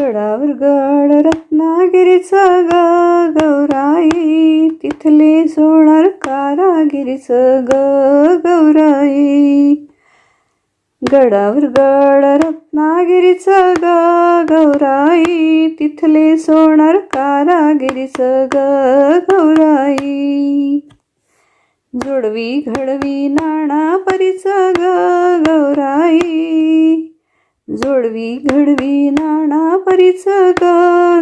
गडावर गड रत्नागिरीचा ग गौराई. तिथले सोणार कारागिरीचं ग गौराई. गडावर गड रत्नागिरीचं ग गौराई. तिथले सोणार कारागिरीचं ग गौराई. जोडवी घडवी नाणा परीचं ग गौराई. जोडवी घडवी नाना परीच ग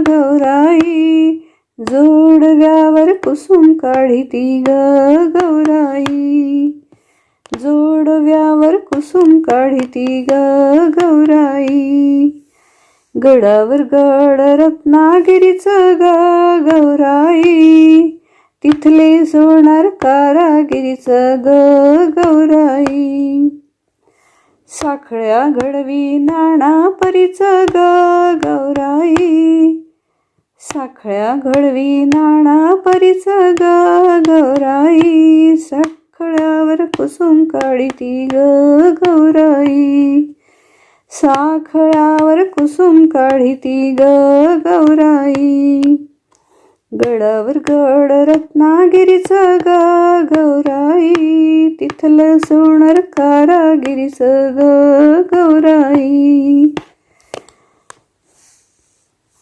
गौराई? जोडव्यावर कुसुम काढी ती ग गौराई. जोडव्यावर कुसुम काढी ती ग गौराई. गडावर गड रत्नागिरीच ग गौराई. तिथले सोनार कारागिरीच ग गौराई. साखळ्या घडवी नाणा परीच ग गौराई. साखळ्या घडवी नाणा परीच ग गौराई. साखळ्यावर कुसुम काढी ती ग गौराई. साखळ्यावर कुसुम काढी ती ग गौराई. गडावर गड रत्नागिरीच ग गौराई. विठ्ठल सोणार कारागिरी सग गौराई.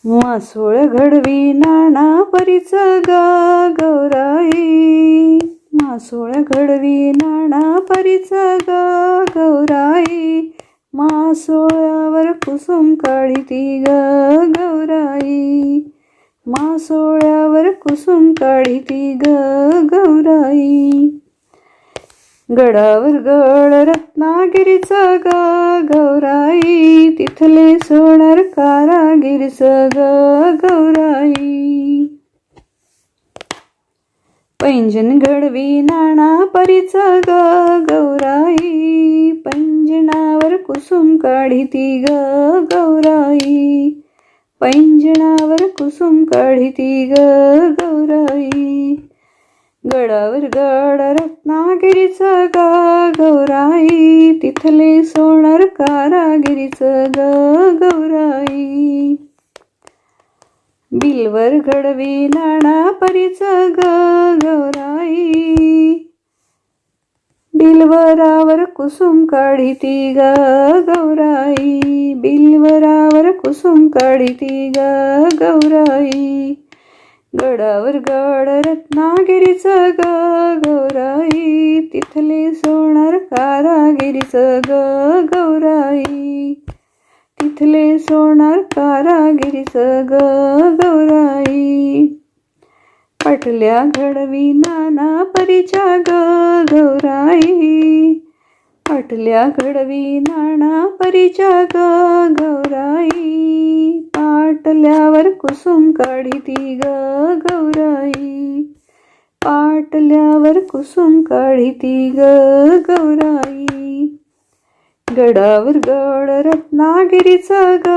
मासोळ घडवी नाणा परीच गा गौराई. मासोळ घडवी नाणा परीच गा गौराई. मासोळ्यावर कुसुम काढी ती ग गौराई मासोळ्यावर कुसुम काढी ती ग गौराई. गडावर गड रत्नागिरीचा ग गौराई. तिथले सोनार कारागिरीच ग गौराई. पैंजन घडवी नाणा परीच ग गौराई. पैंजणावर कुसुम काढी ती ग गौराई. पैंजणावर कुसुम काढी ती ग गौराई. गडावर गड रत्नागिरीच ग गौराई. तिथले सोनार कारागिरीच ग गौराई. बिलवर घडवी नाणा परीच ग गौराई. बिलवरावर कुसुम काढी ती ग गौराई. बिलवरावर कुसुम काढी ती ग गौराई. गडावर गड रत्नागिरीच ग गौराई. तिथले सोनार कारागिरीच ग गौराई. तिथले सोनार कारागिरीच ग गौराई. पटल्या घडवी नाना परीच्या ग गौराई. पटल्या घडवी नाना परीच्या ग गौराई. पाटल्यावर कुसुम काढी ती ग गौराई. पाटल्यावर कुसुम काढी ती ग गौराई. गडावर गड रत्नागिरीचं ग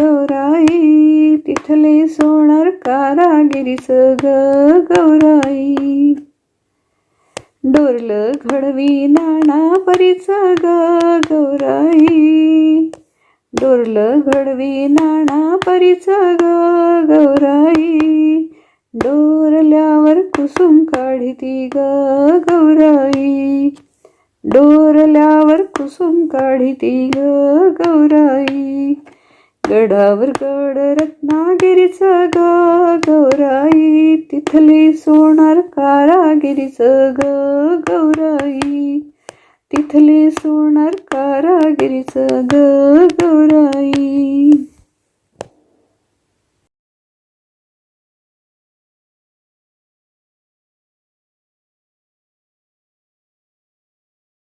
गौराई. तिथले सोनार कारागिरीचं ग गौराई. डोरलं घडवी नाणा परीच ग गौराई डोरलं घडवी नाणा परीच ग गौराई डोरल्यावर कुसुम काढिती ग गौराई डोरल्यावर कुसुम काढिती ग गौराई गडावर गड रत्नागिरीच ग गौराई तिथली सोनार कारागिरीच ग गौराई तिथली सोनार कारागिरीच ग